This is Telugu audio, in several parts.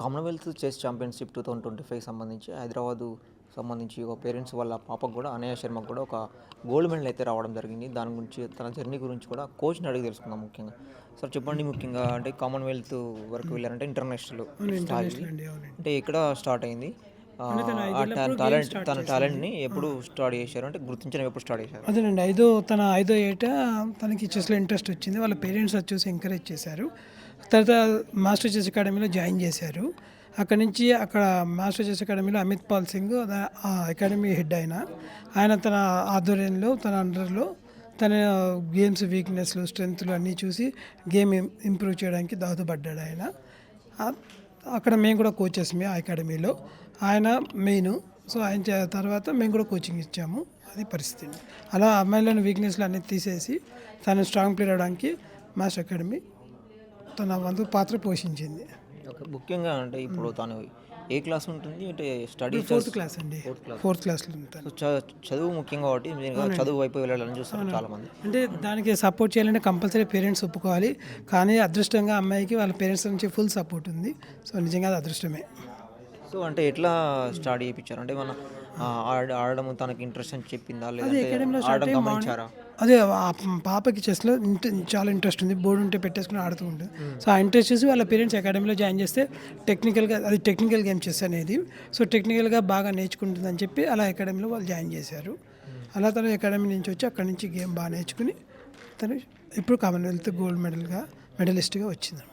Commonwealth chess championship two thousand twenty five సంబంధించి హైదరాబాదు సంబంధించి ఒక పేరెంట్స్ వాళ్ళ పాపకు కూడా అనయ శర్మకు కూడా ఒక గోల్డ్ మెడల్ అయితే రావడం జరిగింది. దాని గురించి తన జర్నీ గురించి కూడా కోచ్ని అడిగి తెలుసుకుందాం ముఖ్యంగా. సార్ చెప్పండి ముఖ్యంగా అంటే కామన్వెల్త్ వరకు వెళ్ళారంటే ఇంటర్నేషనల్ అంటే ఎక్కడ స్టార్ట్ అయింది? టాలెంట్ తన టాలెంట్ని ఎప్పుడు స్టార్ట్ చేశారు? అంటే గుర్తించడం ఎప్పుడు స్టార్ట్ చేశారు? అదేనండి ఐదో తన ఐదో ఏట తనకి చెస్లో ఇంట్రెస్ట్ వచ్చింది. వాళ్ళ పేరెంట్స్ అది చూసి ఎంకరేజ్ చేశారు. తర్వాత మాస్టర్ చెస్ అకాడమీలో జాయిన్ చేశారు. అక్కడ నుంచి అక్కడ మాస్టర్ చెస్ అకాడమీలో అమిత్ పాల్ సింగ్ ఆ అకాడమీ హెడ్ ఆయన. ఆయన తన ఆధ్వర్యంలో తన అండర్లో తన గేమ్స్ వీక్నెస్లు స్ట్రెంగ్త్లు అన్నీ చూసి గేమ్ ఇంప్రూవ్ చేయడానికి దోహదపడ్డాడు ఆయన. అక్కడ మేము కూడా కోచెస్ మీ ఆ అకాడమీలో. ఆయన మెయిన్. సో ఆయన తర్వాత మేము కూడా కోచింగ్ ఇచ్చాము. అది పరిస్థితి. అలా అమ్మాయిలను వీక్నెస్లు అన్నీ తీసేసి తను స్ట్రాంగ్ ప్లేయర్ అవడానికి మాస్టర్ అకాడమీ తన వంతు పాత్ర పోషించింది. ముఖ్యంగా అంటే ఇప్పుడు తను ఏ క్లాస్ ఉంటుంది? అంటే స్టడీ ఫోర్త్ క్లాస్ అండి. Fourth class. ఫోర్త్ క్లాస్లో ఉంటాను చదువు ముఖ్యం కాబట్టి చదువు వైపు వెళ్ళాలని చూస్తారు చాలా మంది అంటే దానికి సపోర్ట్ చేయాలంటే కంపల్సరీ పేరెంట్స్ ఒప్పుకోవాలి. కానీ అదృష్టంగా అమ్మాయికి వాళ్ళ పేరెంట్స్ నుంచి ఫుల్ సపోర్ట్ ఉంది. సో నిజంగా అది అదృష్టమే. సో అంటే ఎట్లా స్టార్ట్ చేయించారు? అంటే మన ఆడడం తనకి ఇంట్రెస్ట్ అని చెప్పిందా? అదే పాపకి చెస్లో చాలా ఇంట్రెస్ట్ ఉంది. బోర్డు ఉంటే పెట్టేసుకుని ఆడుతూ ఉంటుంది సో ఆ ఇంట్రెస్ట్ చూసి వాళ్ళ పేరెంట్స్ అకాడమీలో జాయిన్ చేస్తే టెక్నికల్గా అది టెక్నికల్ గేమ్ చెస్ అనేది. సో టెక్నికల్గా బాగా నేర్చుకుంటుందని చెప్పి అలా అకాడమీలో వాళ్ళు జాయిన్ చేశారు. అలా తను అకాడమీ నుంచి వచ్చి అక్కడి నుంచి గేమ్ బాగా నేర్చుకుని తను ఇప్పుడు కామన్వెల్త్ గోల్డ్ మెడల్గా మెడలిస్ట్గా వచ్చింది.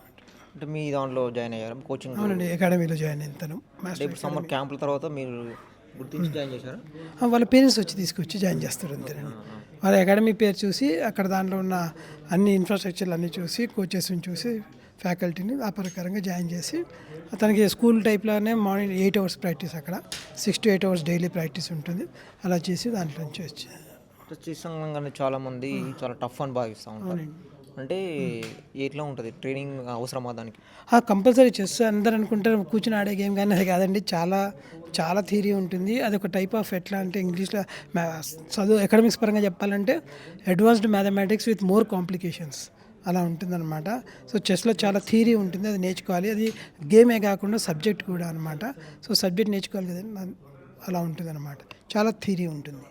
అంటే మీ దాంట్లో జాయిన్ అయ్యారు? కోచింగ్ అవునండి అకాడమీలో జాయిన్ అయిన తను అంటే మాస్టర్ ఇప్పుడు సమ్మర్ క్యాంపుల తర్వాత మీరు గుర్తించి జాయిన్ చేశారా? వాళ్ళ పేరెంట్స్ వచ్చి తీసుకొచ్చి జాయిన్ చేస్తారు అంతేనండి. వాళ్ళ అకాడమీ పేరు చూసి అక్కడ దాంట్లో ఉన్న అన్ని ఇన్ఫ్రాస్ట్రక్చర్లు అన్నీ చూసి కోచెస్ని చూసి ఫ్యాకల్టీని ఆ ప్రకారంగా జాయిన్ చేసి అతనికి స్కూల్ టైప్లోనే మార్నింగ్ ఎయిట్ అవర్స్ ప్రాక్టీస్ అక్కడ. Six to eight hours daily practice ఉంటుంది. అలా చేసి దాంట్లో నుంచి వచ్చి చాలా మంది చాలా టఫ్ అని భావిస్తూ ఉంటారు. అంటే ఎట్లా ఉంటుంది? ట్రైనింగ్ అవసరమా దానికి? ఆ కంపల్సరీ చెస్ అందరు అనుకుంటారు కూర్చుని ఆడే గేమ్ కానీ అది కాదండి. చాలా చాలా థియరీ ఉంటుంది. అది ఒక టైప్ ఆఫ్ ఎట్లా అంటే ఇంగ్లీష్లో చదువు అకాడమిక్స్ పరంగా చెప్పాలంటే advanced mathematics with more complications అలా ఉంటుందన్నమాట. సో చెస్లో చాలా థియరీ ఉంటుంది అది నేర్చుకోవాలి. అది గేమే కాకుండా సబ్జెక్ట్ కూడా అనమాట సో సబ్జెక్ట్ నేర్చుకోవాలి కదండి అలా ఉంటుందన్నమాట. చాలా థియరీ ఉంటుంది.